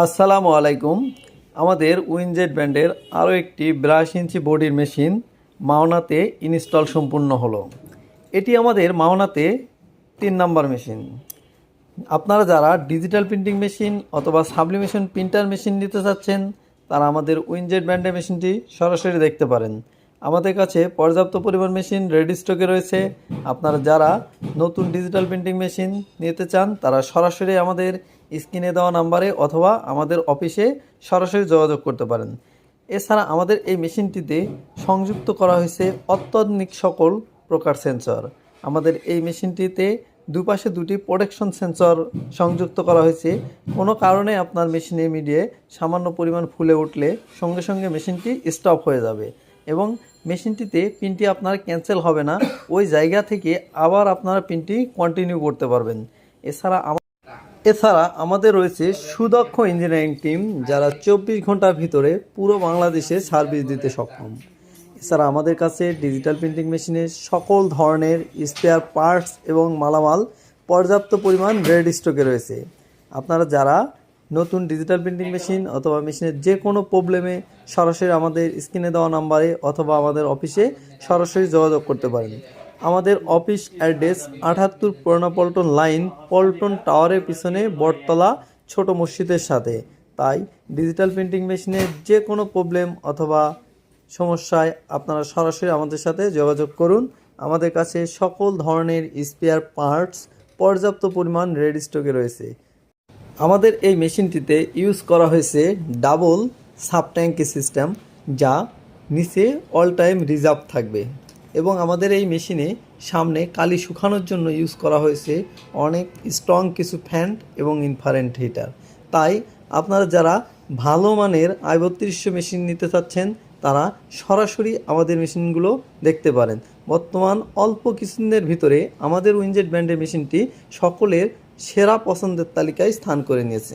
আসসালামু আলাইকুম। আমাদের উইনজেট ব্র্যান্ডের আরও একটি ব্রাশ ইঞ্চি বডির মেশিন মাওনাতে ইনস্টল সম্পূর্ণ হলো। এটি আমাদের মাওনাতে তিন নাম্বার মেশিন। আপনারা যারা ডিজিটাল প্রিন্টিং মেশিন অথবা সাবলিমেশন প্রিন্টার মেশিন নিতে চাচ্ছেন, তারা আমাদের উইনজেট ব্র্যান্ডের মেশিনটি সরাসরি দেখতে পারেন। আমাদের কাছে পর্যাপ্ত পরিমাণ মেশিন রেডি স্টকে রয়েছে। আপনারা যারা নতুন ডিজিটাল প্রিন্টিং মেশিন নিতে চান, তারা সরাসরি আমাদের স্ক্রিনে দেওয়া নাম্বারে অথবা আমাদের অফিসে সরাসরি যোগাযোগ করতে পারেন। এছাড়া আমাদের এই মেশিনটিতে সংযুক্ত করা হয়েছে অত্যাধুনিক সকল প্রকার সেন্সর। আমাদের এই মেশিনটিতে দুপাশে দুটি প্রোটেকশন সেন্সর সংযুক্ত করা হয়েছে। কোনো কারণে আপনার মেশিনে মিডিয়ে সামান্য পরিমাণ ফুলে উঠলে সঙ্গে সঙ্গে মেশিনটি স্টপ হয়ে যাবে এবং মেশিনটিতে পিনটি আপনার ক্যান্সেল হবে না। ওই জায়গা থেকে আবার আপনারা পিনটি কন্টিনিউ করতে পারবেন। এছাড়া এছাড়া আমাদের রয়েছে সুদক্ষ ইঞ্জিনিয়ারিং টিম যারা চব্বিশ ঘণ্টার ভিতরে পুরো বাংলাদেশে সার্ভিস দিতে সক্ষম। এছাড়া আমাদের কাছে ডিজিটাল প্রিন্টিং মেশিনের সকল ধরনের স্পেয়ার পার্টস এবং মালামাল পর্যাপ্ত পরিমাণ রেড স্টকে রয়েছে। আপনারা যারা নতুন ডিজিটাল প্রিন্টিং মেশিন অথবা মেশিনের যে কোনো প্রবলেমে সরাসরি আমাদের স্ক্রিনে দেওয়া নাম্বারে অথবা আমাদের অফিসে সরাসরি যোগাযোগ করতে পারেন। আমাদের অফিস অ্যাড্রেস আঠাত্তর পুরোনো পল্টন লাইন পল্টন টাওয়ারের পিছনে বটতলা ছোট মসজিদের সাথে। তাই ডিজিটাল প্রিন্টিং মেশিনের যে কোনো প্রবলেম অথবা সমস্যায় আপনারা সরাসরি আমাদের সাথে যোগাযোগ করুন। আমাদের কাছে সকল ধরনের স্পেয়ার পার্টস পর্যাপ্ত পরিমাণ রেড স্টকে রয়েছে। আমাদের এই মেশিনটিতে ইউজ করা হয়েছে ডাবল সাব ট্যাঙ্কি সিস্টেম, যা নিচে অল টাইম রিজার্ভ থাকবে। এবং আমাদের এই মেশিনে সামনে কালি শুকানোর জন্য ইউজ করা হয়েছে অনেক স্ট্রং কিছু ফ্যান এবং ইনফারেন্ট হিটার। তাই আপনারা যারা ভালো মানের আই বত্রিশশো মেশিন নিতে চাচ্ছেন, তারা সরাসরি আমাদের মেশিনগুলো দেখতে পারেন। বর্তমান অল্প কিছুদিনের ভিতরে আমাদের উইনজেট ব্র্যান্ডের মেশিনটি সকলের সেরা পছন্দের তালিকায় স্থান করে নিয়েছে।